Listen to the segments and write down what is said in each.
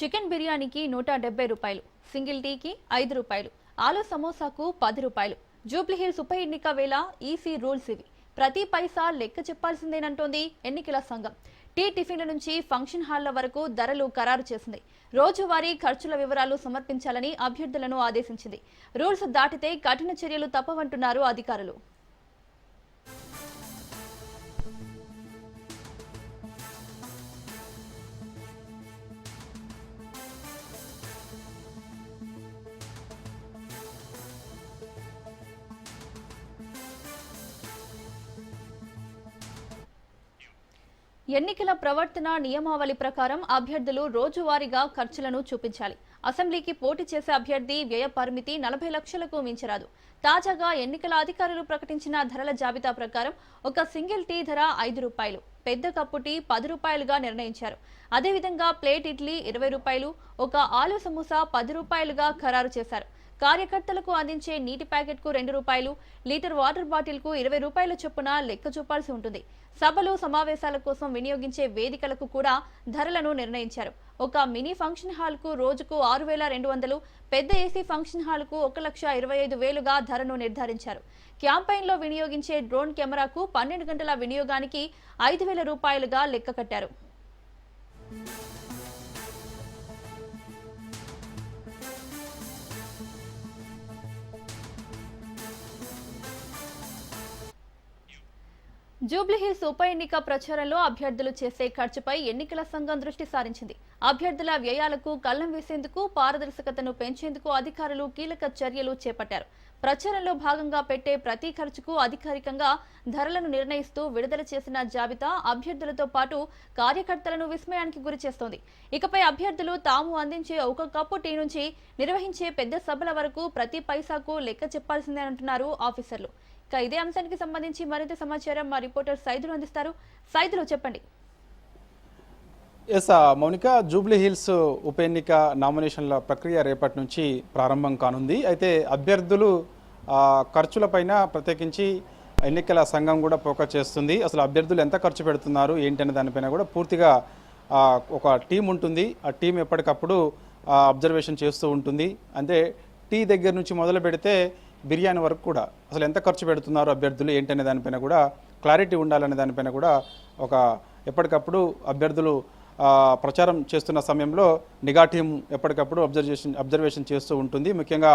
Chicken బిర్యానీకి నూట డెబ్బై రూపాయలు సింగిల్ టీకి ఐదు రూపాయలు ఆలు సమోసాకు పది రూపాయలు. జూబ్లీహిల్స్ ఉప ఎన్నిక వేళ ఈసీ రూల్స్ ఇవి. ప్రతి పైసా లెక్క చెప్పాల్సిందేనంటోంది ఎన్నికల సంఘం. టీ టిఫిన్ల నుంచి ఫంక్షన్ హాళ్ళ వరకు ధరలు ఖరారు చేసింది. రోజువారీ ఖర్చుల వివరాలు సమర్పించాలని అభ్యర్థులను ఆదేశించింది. రూల్స్ దాటితే కఠిన చర్యలు తప్పవంటున్నారు అధికారులు. ఎన్నికల ప్రవర్తన నియమావళి ప్రకారం అభ్యర్థులు రోజువారీగా ఖర్చులను చూపించాలి. అసెంబ్లీకి పోటీ చేసే అభ్యర్థి వ్యయ పరిమితి నలభై లక్షలకు మించరాదు. తాజాగా ఎన్నికల అధికారులు ప్రకటించిన ధరల జాబితా ప్రకారం ఒక సింగిల్ టీ ధర ఐదు రూపాయలు పెద్ద కప్పు టీ పది రూపాయలుగా నిర్ణయించారు. అదేవిధంగా ప్లేట్ ఇడ్లీ ఇరవై రూపాయలు ఒక ఆలు సమోసా పది రూపాయలుగా ఖరారు చేశారు. కార్యకర్తలకు అందించే నీటి ప్యాకెట్కు రెండు రూపాయలు లీటర్ వాటర్ బాటిల్కు ఇరవై రూపాయల చొప్పున లెక్క చూపాల్సి ఉంటుంది. సభలు సమావేశాల కోసం వినియోగించే వేదికలకు కూడా ధరలను నిర్ణయించారు. ఒక మినీ ఫంక్షన్ హాల్కు రోజుకు ఆరు వేల రెండు వందలు పెద్ద ఏసీ ఫంక్షన్ హాల్కు ఒక లక్ష ఇరవై ఐదు వేలుగా ధరను నిర్ధారించారు. క్యాంపెయిన్లో వినియోగించే డ్రోన్ కెమెరాకు పన్నెండు గంటల వినియోగానికి ఐదు వేల రూపాయలుగా లెక్క కట్టారు. జూబ్లీహిల్స్ ఉప ఎన్నిక ప్రచారంలో అభ్యర్థులు చేసే ఖర్చుపై ఎన్నికల సంఘం దృష్టి సారించింది. అభ్యర్థుల వ్యయాలకు కళ్ళం వేసేందుకు పారదర్శకతను పెంచేందుకు అధికారులు కీలక చర్యలు చేపట్టారు. ప్రచారంలో భాగంగా పెట్టే ప్రతి ఖర్చుకు అధికారికంగా ధరలను నిర్ణయిస్తూ విడుదల చేసిన జాబితా అభ్యర్థులతో పాటు కార్యకర్తలను విస్మయానికి గురి చేస్తోంది. ఇకపై అభ్యర్థులు తాము అందించే ఒక కప్పు టీ నుంచి నిర్వహించే పెద్ద సభల వరకు ప్రతి పైసాకు లెక్క చెప్పాల్సిందే అంటున్నారు ఆఫీసర్లు. ఇదే అంశానికి సంబంధించి మరింత సమాచారం మా రిపోర్టర్ సైదులు అందిస్తారు. సైదులు చెప్పండి. ఎస్ మౌనిక జూబ్లీ హిల్స్ ఉప ఎన్నిక నామినేషన్ల ప్రక్రియ రేపటి నుంచి ప్రారంభం కానుంది. అయితే అభ్యర్థులు ఖర్చులపైన ప్రత్యేకించి ఎన్నికల సంఘం కూడా ఫోకస్ చేస్తుంది. అసలు అభ్యర్థులు ఎంత ఖర్చు పెడుతున్నారు ఏంటి దానిపైన కూడా పూర్తిగా ఒక టీం ఉంటుంది. ఆ టీం ఎప్పటికప్పుడు అబ్జర్వేషన్ చేస్తూ ఉంటుంది. అంటే టీ దగ్గర నుంచి మొదలు పెడితే బిర్యానీ వరకు కూడా అసలు ఎంత ఖర్చు పెడుతున్నారు అభ్యర్థులు ఏంటనే దానిపైన కూడా క్లారిటీ ఉండాలనే దానిపైన కూడా ఒక ఎప్పటికప్పుడు అభ్యర్థులు ప్రచారం చేస్తున్న సమయంలో నిఘా టీం ఎప్పటికప్పుడు అబ్జర్వేషన్ అబ్జర్వేషన్ చేస్తూ ఉంటుంది. ముఖ్యంగా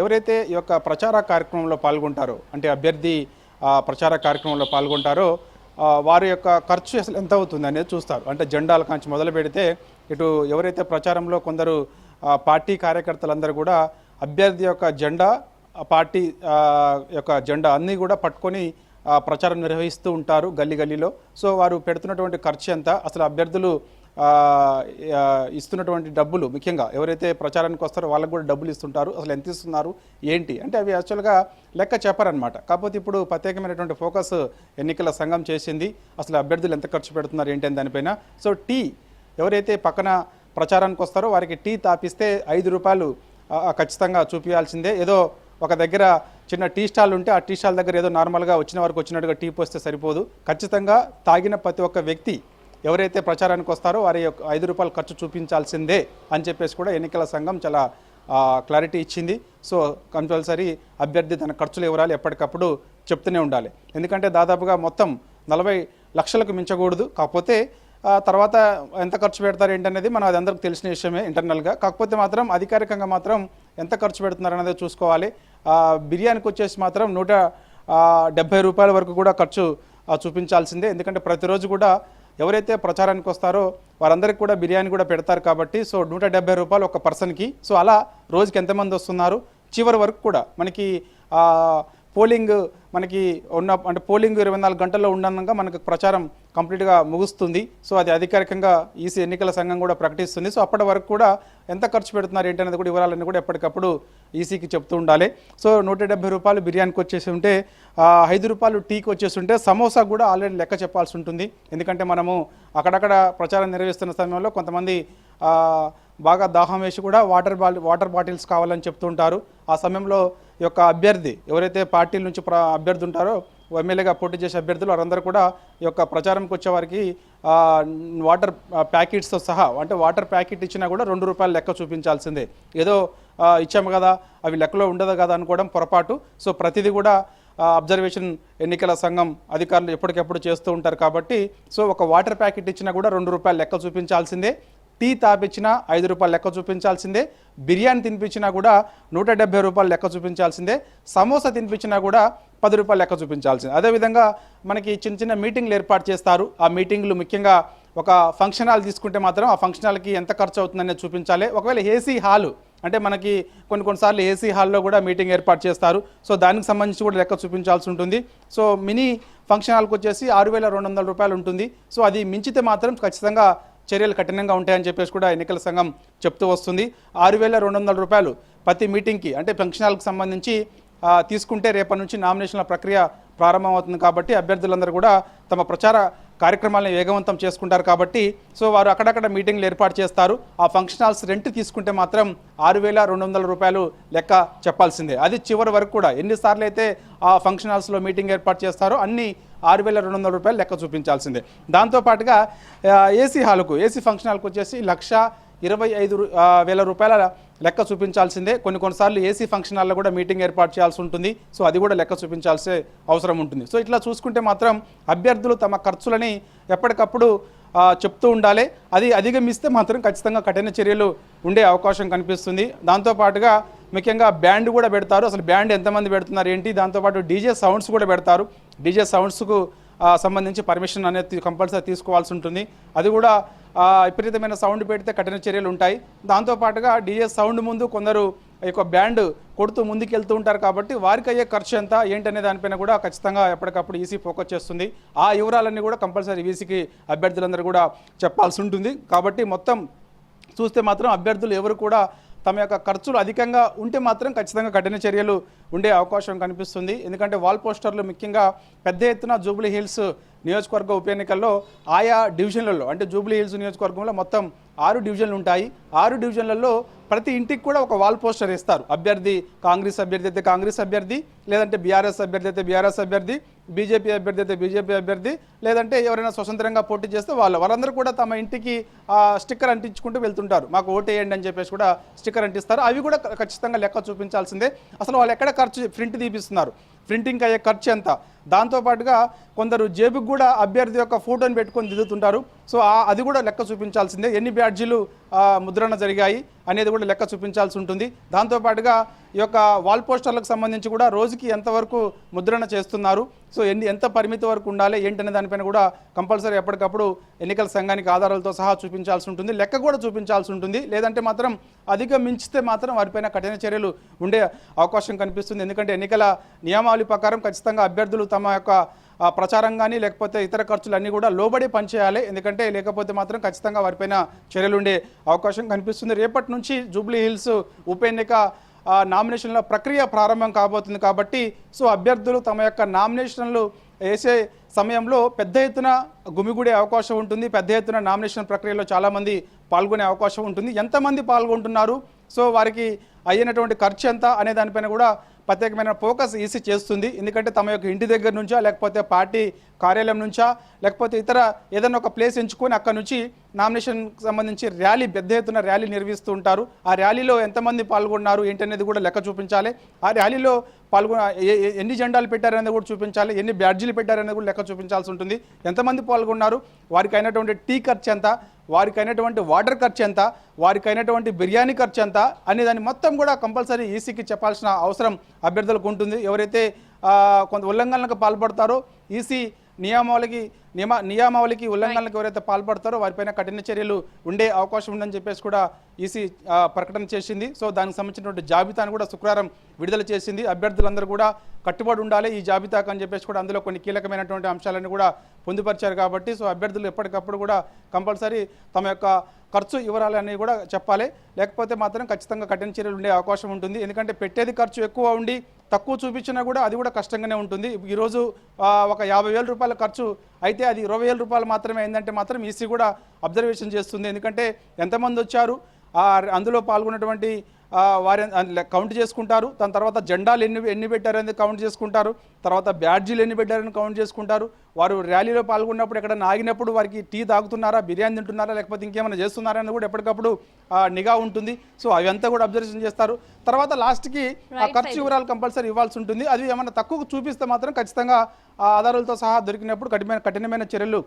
ఎవరైతే ఈ యొక్క ప్రచార కార్యక్రమంలో పాల్గొంటారో అంటే అభ్యర్థి ప్రచార కార్యక్రమంలో పాల్గొంటారో వారి యొక్క ఖర్చు అసలు ఎంత అవుతుంది అనేది చూస్తారు. అంటే జెండాల కాంచి మొదలు పెడితే ఇటు ఎవరైతే ప్రచారంలో కొందరు పార్టీ కార్యకర్తలందరూ కూడా అభ్యర్థి యొక్క జెండా పార్టీ యొక్క జెండా అన్నీ కూడా పట్టుకొని ప్రచారం నిర్వహిస్తూ ఉంటారు గల్లీ గల్లీలో. సో వారు పెడుతున్నటువంటి ఖర్చు ఎంత? అసలు అభ్యర్థులు ఇస్తున్నటువంటి డబ్బులు ముఖ్యంగా ఎవరైతే ప్రచారానికి వస్తారో వాళ్ళకు కూడా డబ్బులు ఇస్తుంటారు. అసలు ఎంత ఇస్తున్నారు? ఏంటి? అంటే అవి యాక్చువల్గా లెక్క చెప్పారనమాట కాకపోతే ఇప్పుడు ప్రత్యేకమైనటువంటి ఫోకస్ ఎన్నికల సంఘం చేసింది. అసలు అభ్యర్థులు ఎంత ఖర్చు పెడుతున్నారు ఏంటి అని దానిపైన. సో టీ ఎవరైతే పక్కన ప్రచారానికి వస్తారో వారికి టీ తాపిస్తే ఐదు రూపాయలు ఖచ్చితంగా చూపించాల్సిందే ఏదో ఒక దగ్గర చిన్న టీ స్టాల్ ఉంటే ఆ టీ స్టాల్ దగ్గర ఏదో నార్మల్గా వచ్చిన వరకు వచ్చినట్టుగా టీ పోస్తే సరిపోదు. ఖచ్చితంగా తాగిన ప్రతి ఒక్క వ్యక్తి ఎవరైతే ప్రచారానికి వస్తారో వారి యొక్క ఐదు రూపాయలు ఖర్చు చూపించాల్సిందే అని చెప్పేసి కూడా ఎన్నికల సంఘం చాలా క్లారిటీ ఇచ్చింది. సో కంపల్సరీ అభ్యర్థి తన ఖర్చుల వివరాలు ఎప్పటికప్పుడు చెప్తూనే ఉండాలి. ఎందుకంటే దాదాపుగా మొత్తం నలభై లక్షలకు మించకూడదు. కాకపోతే తర్వాత ఎంత ఖర్చు పెడతారు ఏంటనేది మనం అది అందరికి తెలిసిన విషయమే ఇంటర్నల్గా కాకపోతే మాత్రం అధికారికంగా మాత్రం ఎంత ఖర్చు పెడుతున్నారు అనేది చూసుకోవాలి. బిర్యానీకి వచ్చేసి మాత్రం నూట డెబ్బై రూపాయల వరకు కూడా ఖర్చు చూపించాల్సిందే. ఎందుకంటే ప్రతిరోజు కూడా ఎవరైతే ప్రచారానికి వస్తారో వారందరికీ కూడా బిర్యానీ కూడా పెడతారు కాబట్టి సో నూట డెబ్బై రూపాయలు ఒక పర్సన్కి. సో అలా రోజుకి ఎంతమంది వస్తున్నారు? చివరి వరకు కూడా మనకి పోలింగ్ మనకి ఉన్న అంటే పోలింగ్ ఇరవై నాలుగు గంటల్లో ఉండగా మనకు ప్రచారం కంప్లీట్గా ముగుస్తుంది. సో అది అధికారికంగా ఈసీ ఎన్నికల సంఘం కూడా ప్రకటిస్తుంది. సో అప్పటి వరకు కూడా ఎంత ఖర్చు పెడుతున్నారు ఏంటనేది కూడా వివరాలన్నీ కూడా ఎప్పటికప్పుడు ఈసీకి చెప్తూ ఉండాలి. సో నూట డెబ్బై రూపాయలు బిర్యానీకి వచ్చేసి ఉంటే ఐదు రూపాయలు టీకి వచ్చేసి ఉంటే సమోసా కూడా ఆల్రెడీ లెక్క చెప్పాల్సి ఉంటుంది. ఎందుకంటే మనము అక్కడక్కడ ప్రచారం నిర్వహిస్తున్న సమయంలో కొంతమంది బాగా దాహం వేసి కూడా వాటర్ బాల్ వాటర్ బాటిల్స్ కావాలని చెప్తుంటారు ఆ సమయంలో ఈ యొక్క అభ్యర్థి ఎవరైతే పార్టీల నుంచి ప్ర అభ్యర్థి ఉంటారో ఎమ్మెల్యేగా పోటీ చేసే అభ్యర్థులు వారందరూ కూడా ఈ యొక్క ప్రచారంకి వచ్చే వారికి వాటర్ ప్యాకెట్స్తో సహా అంటే వాటర్ ప్యాకెట్ ఇచ్చినా కూడా రెండు రూపాయలు లెక్క చూపించాల్సిందే. ఏదో ఇచ్చాము కదా అవి లెక్కలో ఉండదు కదా అనుకోవడం పొరపాటు. సో ప్రతిదీ కూడా అబ్జర్వేషన్ ఎన్నికల సంఘం అధికారులు ఎప్పటికెప్పుడు చేస్తూ ఉంటారు కాబట్టి సో ఒక వాటర్ ప్యాకెట్ ఇచ్చినా కూడా రెండు రూపాయలు లెక్క చూపించాల్సిందే. టీ తాపించినా ఐదు రూపాయలు లెక్క చూపించాల్సిందే. బిర్యానీ తినిపించినా కూడా నూట డెబ్బై రూపాయలు లెక్క చూపించాల్సిందే. సమోసా తినిపించినా కూడా పది రూపాయలు లెక్క చూపించాల్సిందే. అదేవిధంగా మనకి చిన్న చిన్న మీటింగ్లు ఏర్పాటు చేస్తారు. ఆ మీటింగ్లు ముఖ్యంగా ఒక ఫంక్షన్ హాల్ తీసుకుంటే మాత్రం ఆ ఫంక్షన్ హాల్కి ఎంత ఖర్చు అవుతుందనే చూపించాలి. ఒకవేళ ఏసీ హాలు అంటే మనకి కొన్ని కొన్నిసార్లు ఏసీ హాల్లో కూడా మీటింగ్ ఏర్పాటు చేస్తారు. సో దానికి సంబంధించి కూడా లెక్క చూపించాల్సి ఉంటుంది. సో మినీ ఫంక్షన్ హాల్కి వచ్చేసి ఆరు వేల రెండు వందల రూపాయలు ఉంటుంది. సో అది మించితే మాత్రం ఖచ్చితంగా చర్యలు కఠినంగా ఉంటాయని చెప్పేసి కూడా ఎన్నికల సంఘం చెప్తూ వస్తుంది. ఆరు వేల రెండు వందల రూపాయలు ప్రతి మీటింగ్కి అంటే ఫంక్షన్ హాల్కి సంబంధించి తీసుకుంటే రేపటి నుంచి నామినేషన్ల ప్రక్రియ ప్రారంభమవుతుంది కాబట్టి అభ్యర్థులందరూ కూడా తమ ప్రచార కార్యక్రమాలను వేగవంతం చేసుకుంటారు కాబట్టి సో వారు అక్కడక్కడ మీటింగ్లు ఏర్పాటు చేస్తారు. ఆ ఫంక్షన్ హాల్స్ రెంట్ తీసుకుంటే మాత్రం ఆరు వేల రెండు వందల రూపాయలు లెక్క చెప్పాల్సిందే. అది చివరి వరకు కూడా ఎన్నిసార్లు అయితే ఆ ఫంక్షన్ హాల్స్లో మీటింగ్ ఏర్పాటు చేస్తారో అన్ని ఆరు వేల రెండు వందల రూపాయలు లెక్క చూపించాల్సిందే. దాంతోపాటుగా ఏసీ హాల్కు ఏసీ ఫంక్షన్ హాల్కు వచ్చేసి లక్ష ఇరవై ఐదు వేల రూపాయల లెక్క చూపించాల్సిందే. కొన్ని కొన్నిసార్లు ఏసీ ఫంక్షన్ హాల్లో కూడా మీటింగ్ ఏర్పాటు చేయాల్సి ఉంటుంది. సో అది కూడా లెక్క చూపించాల్సే అవసరం ఉంటుంది. సో ఇట్లా చూసుకుంటే మాత్రం అభ్యర్థులు తమ ఖర్చులని ఎప్పటికప్పుడు చెప్తూ ఉండాలి. అది అధిగమిస్తే మాత్రం ఖచ్చితంగా కఠిన చర్యలు ఉండే అవకాశం కనిపిస్తుంది. దాంతోపాటుగా ముఖ్యంగా బ్యాండ్ కూడా పెడతారు. అసలు బ్యాండ్ ఎంతమంది పెడుతున్నారు ఏంటి? దాంతోపాటు డీజే సౌండ్స్ కూడా పెడతారు. డీజే సౌండ్స్కు సంబంధించి పర్మిషన్ అనేది కంపల్సరీ తీసుకోవాల్సి ఉంటుంది. అది కూడా విపరీతమైన సౌండ్ పెడితే కఠిన చర్యలు ఉంటాయి. దాంతోపాటుగా డీజే సౌండ్ ముందు కొందరు యొక్క బ్యాండ్ కొడుతూ ముందుకెళ్తూ ఉంటారు కాబట్టి వారికి అయ్యే ఖర్చు ఎంత ఏంటనే దానిపైన కూడా ఖచ్చితంగా ఎప్పటికప్పుడు ఈసీ ఫోకస్ చేస్తుంది. ఆ వివరాలన్నీ కూడా కంపల్సరీ ఈసీకి అభ్యర్థులందరూ కూడా చెప్పాల్సి ఉంటుంది. కాబట్టి మొత్తం చూస్తే మాత్రం అభ్యర్థులు ఎవరు కూడా తమ యొక్క ఖర్చులు అధికంగా ఉంటే మాత్రం ఖచ్చితంగా కఠిన చర్యలు ఉండే అవకాశం కనిపిస్తుంది. ఎందుకంటే వాల్ పోస్టర్లు ముఖ్యంగా పెద్ద ఎత్తున జూబ్లీ హిల్స్ నియోజకవర్గ ఉప ఎన్నికల్లో ఆయా డివిజన్లలో అంటే జూబ్లీ హిల్స్ నియోజకవర్గంలో మొత్తం ఆరు డివిజన్లు ఉంటాయి. ఆరు డివిజన్లలో ప్రతి ఇంటికి కూడా ఒక వాల్ పోస్టర్ ఇస్తారు అభ్యర్థి కాంగ్రెస్ అభ్యర్థి అయితే కాంగ్రెస్ అభ్యర్థి లేదంటే బీఆర్ఎస్ అభ్యర్థి అయితే బీఆర్ఎస్ అభ్యర్థి బీజేపీ అభ్యర్థి అయితే బీజేపీ అభ్యర్థి లేదంటే ఎవరైనా స్వతంత్రంగా పోటీ చేస్తే వాళ్ళు వాళ్ళందరూ కూడా తమ ఇంటికి స్టిక్కర్ అంటించుకుంటూ వెళ్తుంటారు. మాకు ఓటేయండి అని చెప్పేసి కూడా స్టిక్కర్ అంటిస్తారు. అవి కూడా ఖచ్చితంగా లెక్క చూపించాల్సిందే. అసలు వాళ్ళు ఎక్కడ ఖర్చు ప్రింట్ తీపిస్తున్నారు? ప్రింటింగ్ అయ్యే ఖర్చు ఎంత? దాంతోపాటుగా కొందరు జేబుకి కూడా అభ్యర్థి యొక్క ఫోటోని పెట్టుకొని దిగుతుంటారు సో ఆ- అది కూడా లెక్క చూపించాల్సిందే. ఎన్ని బ్యాడ్జీలు ముద్రణ జరిగాయి అనేది కూడా లెక్క చూపించాల్సి ఉంటుంది. దాంతోపాటుగా ఈ యొక్క వాల్ పోస్టర్లకు సంబంధించి కూడా రోజుకి ఎంతవరకు ముద్రణ చేస్తున్నారు? సో ఎన్ని ఎంత పరిమితి వరకు ఉండాలి? ఏంటనే దానిపైన కూడా కంపల్సరీ ఎప్పటికప్పుడు ఎన్నికల సంఘానికి ఆధారాలతో సహా చూపించాల్సి ఉంటుంది. లెక్క కూడా చూపించాల్సి ఉంటుంది. లేదంటే మాత్రం అధిక మించితే మాత్రం వారిపైన కఠిన చర్యలు ఉండే అవకాశం కనిపిస్తుంది. ఎందుకంటే ఎన్నికల నియమావళి ప్రకారం ఖచ్చితంగా అభ్యర్థులు తమ యొక్క ప్రచారం కానీ లేకపోతే ఇతర ఖర్చులు అన్నీ కూడా లోబడి పనిచేయాలి. ఎందుకంటే లేకపోతే మాత్రం ఖచ్చితంగా వారిపైన చర్యలు ఉండే అవకాశం కనిపిస్తుంది. రేపటి నుంచి జూబ్లీ హిల్స్ ఉప ఎన్నిక నామినేషన్ల ప్రక్రియ ప్రారంభం కాబోతుంది కాబట్టి సో అభ్యర్థులు తమ యొక్క నామినేషన్లు వేసే సమయంలో పెద్ద ఎత్తున గుమిగూడే అవకాశం ఉంటుంది. పెద్ద ఎత్తున నామినేషన్ ప్రక్రియలో చాలామంది పాల్గొనే అవకాశం ఉంటుంది. ఎంతమంది పాల్గొంటున్నారు? సో వారికి అయినటువంటి ఖర్చు ఎంత? అనే దానిపైన కూడా ప్రత్యేకమైన ఫోకస్ ఈసీ చేస్తుంది. ఎందుకంటే తమ యొక్క ఇంటి దగ్గర నుంచో లేకపోతే పార్టీ కార్యాలయం నుంచా లేకపోతే ఇతర ఏదైనా ఒక ప్లేస్ ఎంచుకొని అక్కడ నుంచి నామినేషన్ సంబంధించి ర్యాలీ పెద్ద ఎత్తున ర్యాలీ నిర్వహిస్తూ ఉంటారు. ఆ ర్యాలీలో ఎంతమంది పాల్గొన్నారు ఏంటనేది కూడా లెక్క చూపించాలి. ఆ ర్యాలీలో పాల్గొన ఎన్ని జెండాలు పెట్టారనేది కూడా చూపించాలి. ఎన్ని బ్యాడ్జీలు పెట్టారనేది కూడా లెక్క చూపించాల్సి ఉంటుంది. ఎంతమంది పాల్గొన్నారు? వారికి అయినటువంటి టీ ఖర్చు ఎంత? వారికి అయినటువంటి వాటర్ ఖర్చు ఎంత? వారికి అయినటువంటి బిర్యానీ ఖర్చు ఎంత? అనే దాన్ని మొత్తం కూడా కంపల్సరీ ఈసీకి చెప్పాల్సిన అవసరం అభ్యర్థులకు ఉంటుంది. ఎవరైతే కొంత ఉల్లంఘనలకు పాల్పడతారో. ఈసీ నియమావళికి నియమ నియమావళికి ఉల్లంఘనలకు ఎవరైతే పాల్పడతారో వారిపైన కఠిన చర్యలు ఉండే అవకాశం ఉందని చెప్పేసి కూడా ఈసీ ప్రకటన చేసింది. సో దానికి సంబంధించినటువంటి జాబితాను కూడా శుక్రవారం విడుదల చేసింది. అభ్యర్థులందరూ కూడా కట్టుబడి ఉండాలి ఈ జాబితాకు అని చెప్పేసి కూడా అందులో కొన్ని కీలకమైనటువంటి అంశాలను కూడా పొందుపరిచారు కాబట్టి సో అభ్యర్థులు ఎప్పటికప్పుడు కూడా కంపల్సరీ తమ యొక్క ఖర్చు వివరాలన్నీ కూడా చెప్పాలి. లేకపోతే మాత్రం ఖచ్చితంగా కఠిన చర్యలు ఉండే అవకాశం ఉంటుంది. ఎందుకంటే పెట్టేది ఖర్చు ఎక్కువ ఉండి తక్కువ చూపించినా కూడా అది కూడా కష్టంగానే ఉంటుంది. ఈరోజు ఒక యాభై వేల రూపాయల ఖర్చు అయితే అది ఇరవై వేల రూపాయలు మాత్రమే అయిందంటే మాత్రం ఈసీ కూడా అబ్జర్వేషన్ చేస్తుంది. ఎందుకంటే ఎంతమంది వచ్చారు? అందులో పాల్గొన్నటువంటి వారి కౌంట్ చేసుకుంటారు. దాని తర్వాత జెండాలు ఎన్ని ఎన్ని పెట్టారని కౌంట్ చేసుకుంటారు. తర్వాత బ్యాడ్జీలు ఎన్ని పెట్టారని కౌంట్ చేసుకుంటారు. వారు ర్యాలీలో పాల్గొన్నప్పుడు ఎక్కడ ఆగినప్పుడు వారికి టీ తాగుతున్నారా బిర్యానీ తింటున్నారా లేకపోతే ఇంకేమైనా చేస్తున్నారా అని కూడా ఎప్పటికప్పుడు నిఘా ఉంటుంది. సో అవి అంతా కూడా అబ్జర్వేషన్ చేస్తారు. తర్వాత లాస్ట్కి ఖర్చు వివరాలు కంపల్సరీ ఇవ్వాల్సి ఉంటుంది. అది ఏమైనా తక్కువ చూపిస్తే మాత్రం ఖచ్చితంగా ఆధారాలతో సహా దొరికినప్పుడు కఠినమైన కఠినమైన చర్యలు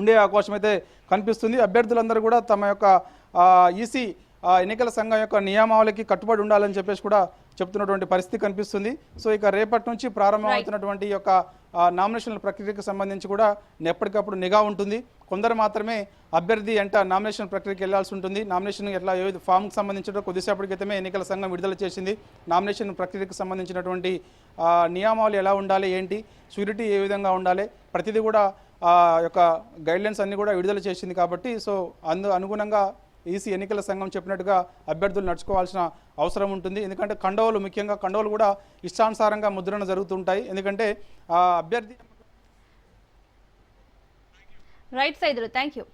ఉండే అవకాశం అయితే కనిపిస్తుంది. అభ్యర్థులందరూ కూడా తమ యొక్క ఈసీ ఎన్నికల సంఘం యొక్క నియమావళికి కట్టుబడి ఉండాలని చెప్పేసి కూడా చెప్తున్నటువంటి పరిస్థితి కనిపిస్తుంది. సో ఇక రేపటి నుంచి ప్రారంభమవుతున్నటువంటి యొక్క నామినేషన్ల ప్రక్రియకు సంబంధించి కూడా ఎప్పటికప్పుడు నిఘా ఉంటుంది. కొందరు మాత్రమే అభ్యర్థి ఎంట నామినేషన్ ప్రక్రియకి వెళ్ళాల్సి ఉంటుంది. నామినేషన్ ఎట్లా ఏ ఫామ్కి సంబంధించిన కొద్దిసేపటి క్రితమే ఎన్నికల సంఘం విడుదల చేసింది. నామినేషన్ ప్రక్రియకు సంబంధించినటువంటి నియమావళి ఎలా ఉండాలి ఏంటి షూరిటీ ఏ విధంగా ఉండాలి ప్రతిదీ కూడా ఆ యొక్క గైడ్లైన్స్ అన్ని కూడా విడుదల చేసింది కాబట్టి సో అందు అనుగుణంగా ఈసీ ఎన్నికల సంఘం చెప్పినట్టుగా అభ్యర్థులు నడుచుకోవాల్సిన అవసరం ఉంటుంది. ఎందుకంటే కండవలు ముఖ్యంగా కండవలు కూడా ఇష్టానుసారంగా ముద్రణ జరుగుతుంటాయి. ఎందుకంటే అభ్యర్థి రైట్ సైదులు థ్యాంక్ యూ